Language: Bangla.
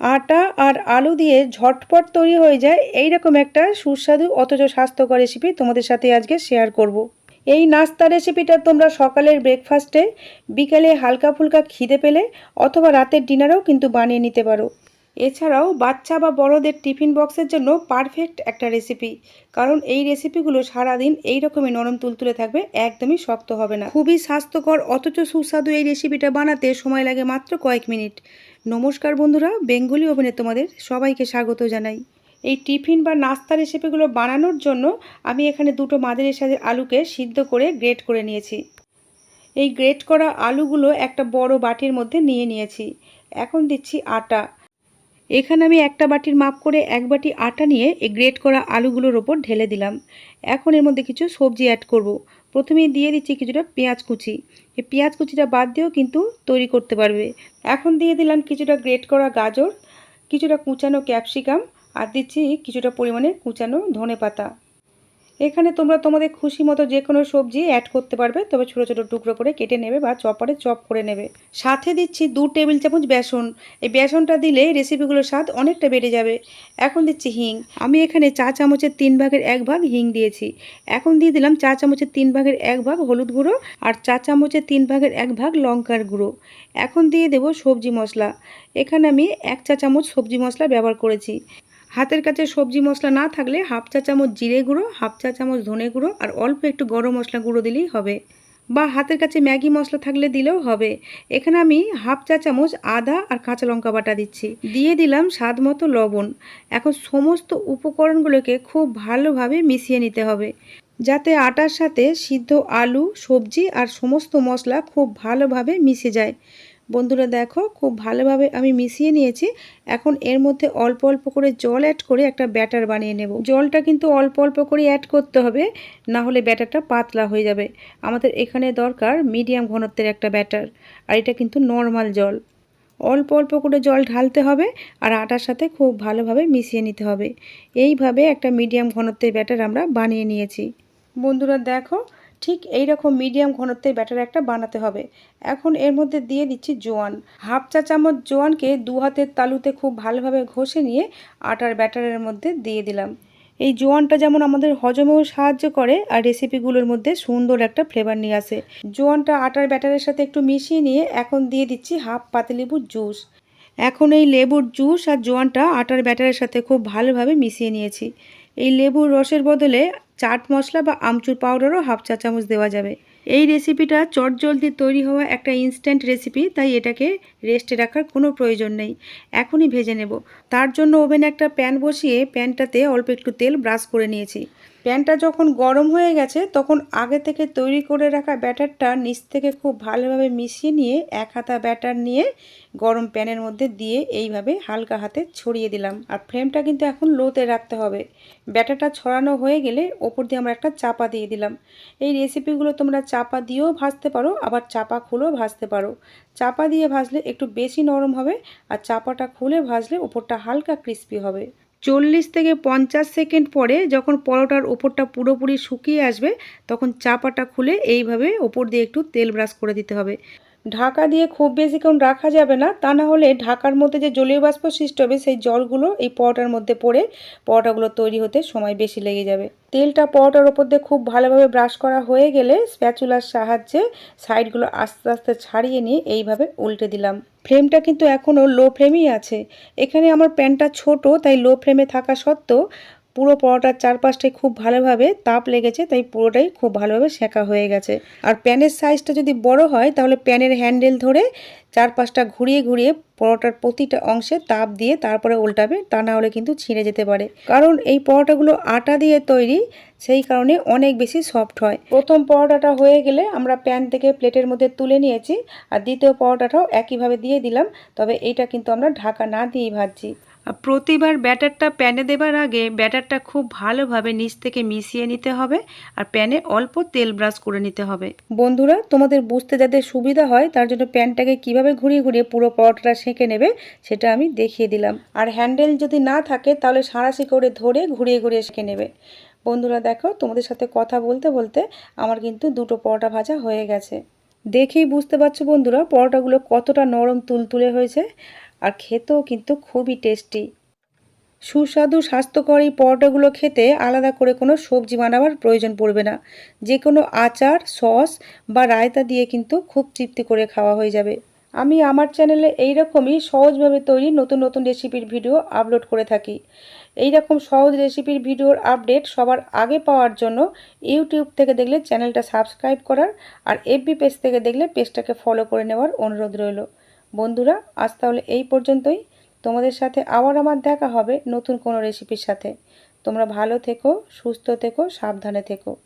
আটা আর আলু দিয়ে ঝটপট তৈরি হয়ে যায় এই রকম একটা সুস্বাদু, অথচ স্বাস্থ্যকর রেসিপি তোমাদের সাথে আজকে শেয়ার করব। এই নাস্তা রেসিপিটা তোমরা সকালের ব্রেকফাস্টে বিকেলে হালকা ফুলকা খিদে পেলে, অথবা রাতের ডিনারেও কিন্তু বানিয়ে নিতে পারো। এছাড়াও বাচ্চা বা বড়দের টিফিন বক্সের জন্য পারফেক্ট একটা রেসিপি কারণ এই রেসিপিগুলো সারাদিন এই রকমই নরম তুলতুলে থাকবে, একদমই শক্ত হবে না। খুবই স্বাস্থ্যকর, অথচ সুস্বাদু এই রেসিপিটা বানাতে সময় লাগে মাত্র কয়েক মিনিট। নমস্কার বন্ধুরা, বেঙ্গলি ওভেনে তোমাদের সবাইকে স্বাগত জানাই। এই টিফিন বা নাস্তা রেসিপিগুলো বানানোর জন্য আমি এখানে দুটো মাদের সাজের আলুকে সিদ্ধ করে গ্রেট করে নিয়েছি। এই গ্রেট করা আলুগুলো একটা বড় বাটির মধ্যে নিয়ে নিয়েছি। এখন দিচ্ছি আটা। এখানে আমি একটা বাটির মাপ করে এক বাটি আটা নিয়ে এই গ্রেট করা আলুগুলোর ওপর ঢেলে দিলাম। এখন এর মধ্যে কিছু সবজি অ্যাড করব। প্রথমেই দিয়ে দিচ্ছি কিছুটা পেঁয়াজ কুচি। এই পেঁয়াজ কুচিটা বাদ দিয়েও কিন্তু তৈরি করতে পারবে। এখন দিয়ে দিলাম কিছুটা গ্রেট করা গাজর, কিছুটা কুচানো ক্যাপসিকাম আর দিচ্ছি কিছুটা পরিমাণে কুচানো ধনে পাতা এখানে তোমরা তোমাদের খুশি মতো যে কোনো সবজি অ্যাড করতে পারবে, তবে ছোটো ছোটো টুকরো করে কেটে নেবে বা চপারে চপ করে নেবে। সাথে দিচ্ছি দু টেবিল চামচ বেসন। এই বেসনটা দিলে রেসিপিগুলোর স্বাদ অনেকটা বেড়ে যাবে। এখন দিচ্ছি হিং। আমি এখানে চা চামচের তিন ভাগের এক ভাগ হিং দিয়েছি। এখন দিয়ে দিলাম চা চামচের তিন ভাগের এক ভাগ হলুদ গুঁড়ো আর চা চামচের তিন ভাগের এক ভাগ লঙ্কার গুঁড়ো। এখন দিয়ে দেব সবজি মশলা। এখানে আমি এক চা চামচ সবজি মশলা ব্যবহার করেছি। হাতের কাছে সবজি মশলা না থাকলে হাফ চা চামচ জিরে গুঁড়ো, হাফ চা চামচ ধনে গুঁড়ো আর অল্প একটু গরম মশলা গুঁড়ো দিলেই হবে। বা হাতের কাছে ম্যাগি মশলা থাকলে দিলেও হবে। এখানে আমি হাফ চা চামচ আদা আর কাঁচা লঙ্কা বাটা দিচ্ছি। দিয়ে দিলাম স্বাদ মতো লবণ। এখন সমস্ত উপকরণগুলোকে খুব ভালোভাবে মিশিয়ে নিতে হবে। যাতে আটার সাথে সিদ্ধ আলু, সবজি আর সমস্ত মশলা খুব ভালোভাবে মিশে যায়। বন্ধুরা দেখো, খুব ভালোভাবে আমি মিশিয়ে নিয়েছি। এখন এর মধ্যে অল্প অল্প করে জল অ্যাড করে একটা ব্যাটার বানিয়ে নেব। জলটা কিন্তু অল্প অল্প করে অ্যাড করতে হবে না হলে ব্যাটারটা পাতলা হয়ে যাবে। আমাদের এখানে দরকার মিডিয়াম ঘনত্বের একটা ব্যাটার, আর এটা কিন্তু নর্মাল জল। অল্প অল্প করে জল ঢালতে হবে, আর আটার সাথে খুব ভালোভাবে মিশিয়ে নিতে হবে। এইভাবে একটা মিডিয়াম ঘনত্বের ব্যাটার আমরা বানিয়ে নিয়েছি। বন্ধুরা দেখো ঠিক এই রকম মিডিয়াম ঘনত্বের ব্যাটার একটা বানাতে হবে। এখন এর মধ্যে দিয়ে দিচ্ছি জোয়ান। হাফ চা চামচ জোয়ানকে দু হাতের তালুতে খুব ভালোভাবে ঘষে নিয়ে আটার ব্যাটারের মধ্যে দিয়ে দিলাম। এই জোয়ানটা যেমন আমাদের হজমেও সাহায্য করে, আর রেসিপিগুলোর মধ্যে সুন্দর একটা ফ্লেভার নিয়ে আসে। জোয়ানটা আটার ব্যাটারের সাথে একটু মিশিয়ে নিয়ে এখন দিয়ে দিচ্ছি হাফ পাতিলেবুর জুস। এখন এই লেবুর জুস আর জোয়ানটা আটার ব্যাটারের সাথে খুব ভালোভাবে মিশিয়ে নিয়েছি। এই লেবুর রসের বদলে চাট মশলা বা আমচুর পাউডারও হাফ চা চামচ দেওয়া যাবে। এই রেসিপিটা চটজলদি তৈরি হওয়া একটা ইনস্ট্যান্ট রেসিপি তাই এটাকে রেস্টে রাখার কোনো প্রয়োজন নেই। এখনই ভেজে নেব। তার জন্য ওভেনে একটা প্যান বসিয়ে প্যানটাতে অল্প একটু তেল ব্রাশ করে নিয়েছি। প্যানটা যখন গরম হয়ে গেছে, তখন আগে থেকে তৈরি করে রাখা ব্যাটারটা নিচ থেকে খুব ভালোভাবে মিশিয়ে নিয়ে এক হাতা ব্যাটার নিয়ে গরম প্যানের মধ্যে দিয়ে এইভাবে হালকা হাতে ছড়িয়ে দিলাম। আর ফ্লেমটা কিন্তু এখন লোতে রাখতে হবে। ব্যাটারটা ছড়ানো হয়ে গেলে ওপর দিয়ে আমরা একটা চাপা দিয়ে দিলাম। এই রেসিপিগুলো তোমরা চাপা দিয়েও ভাজতে পারো, আবার চাপা খুলেও ভাজতে পারো। চাপা দিয়ে ভাজলে একটু বেশি নরম হবে, আর চাপাটা খুলে ভাজলে ওপরটা হালকা ক্রিস্পি হবে। চল্লিশ থেকে পঞ্চাশ সেকেন্ড পরে যখন পরোটার ওপরটা পুরোপুরি শুকিয়ে আসবে, তখন চাপাটা খুলে এইভাবে ওপর দিয়ে একটু তেল ব্রাশ করে দিতে হবে। ঢাকা দিয়ে খুব বেশিক্ষণ রাখা যাবে না, তা না হলে ঢাকার মধ্যে যে জলীয় বাষ্প সৃষ্টি হবে, সেই জলগুলো এই পরোটার মধ্যে পড়ে পরোটাগুলো তৈরি হতে সময় বেশি লেগে যাবে। তেলটা পরোটার ওপর দিয়ে খুব ভালোভাবে ব্রাশ করা হয়ে গেলে স্প্যাচুলার সাহায্যে সাইডগুলো আস্তে আস্তে ছাড়িয়ে নিয়ে এইভাবে উল্টে দিলাম। ফ্লেমটা কিন্তু এখনও লো ফ্রেমেই আছে। এখানে আমার প্যান্টটা ছোট, তাই লো ফ্রেমে থাকা সত্ত্বেও পুরো পরোটার চারপাশটায় খুব ভালোভাবে তাপ লেগেছে, তাই পুরোটাই খুব ভালোভাবে সেঁকা হয়ে গেছে। আর প্যানের সাইজটা যদি বড় হয়, তাহলে প্যানের হ্যান্ডেল ধরে চারপাশটা ঘুরিয়ে ঘুরিয়ে পরোটার প্রতিটা অংশে তাপ দিয়ে তারপরে উল্টাবে, তা না হলে কিন্তু ছিঁড়ে যেতে পারে। কারণ এই পরোটাগুলো আটা দিয়ে তৈরি, সেই কারণে অনেক বেশি সফট হয়। প্রথম পরোটাটা হয়ে গেলে আমরা প্যান থেকে প্লেটের মধ্যে তুলে নিয়েছি, আর দ্বিতীয় পরোটাটাও একইভাবে দিয়ে দিলাম, তবে এইটা কিন্তু আমরা ঢাকা না দিয়েই ভাজছি। প্রতিবার ব্যাটারটা প্যানে দেবার আগে ব্যাটারটা খুব ভালোভাবে নিচ থেকে মিশিয়ে নিতে হবে আর প্যানে অল্প তেল ব্রাশ করে নিতে হবে। বন্ধুরা, তোমাদের বুঝতে যাতে সুবিধা হয়, তার জন্য প্যানটাকে কীভাবে ঘুরিয়ে ঘুরিয়ে পুরো পরোটাটা সেঁকে নেবে, সেটা আমি দেখিয়ে দিলাম। আর হ্যান্ডেল যদি না থাকে, তাহলে সাঁড়াশি করে ধরে ঘুরিয়ে ঘুরিয়ে সেঁকে নেবে। বন্ধুরা, দেখো, তোমাদের সাথে কথা বলতে বলতে আমার কিন্তু দুটো পরোটা ভাজা হয়ে গেছে। দেখেই বুঝতে পারছ বন্ধুরা, পরোটাগুলো কতটা নরম তুলতুলে হয়েছে। আর খেতেও কিন্তু খুবই টেস্টি সুস্বাদু, স্বাস্থ্যকর এই পরোটাগুলো খেতে আলাদা করে কোনো সবজি বানাবার প্রয়োজন পড়বে না। যে কোনো আচার, সস বা রায়তা দিয়ে কিন্তু খুব তৃপ্তি করে খাওয়া হয়ে যাবে। আমি আমার চ্যানেলে এই রকমই সহজভাবে তৈরি নতুন নতুন রেসিপির ভিডিও আপলোড করে থাকি। এই রকম সহজ রেসিপির ভিডিওর আপডেট সবার আগে পাওয়ার জন্য ইউটিউব থেকে দেখলে চ্যানেলটা সাবস্ক্রাইব করার আর এফবি পেজ থেকে দেখলে পেজটাকে ফলো করে নেওয়ার অনুরোধ রইল। বন্ধুরা, আজ তাহলে এই পর্যন্তই। তোমাদের সাথে আবার আমার দেখা হবে নতুন কোনো রেসিপির সাথে। তোমরা ভালো থেকো, সুস্থ থেকো, সাবধানে থেকো।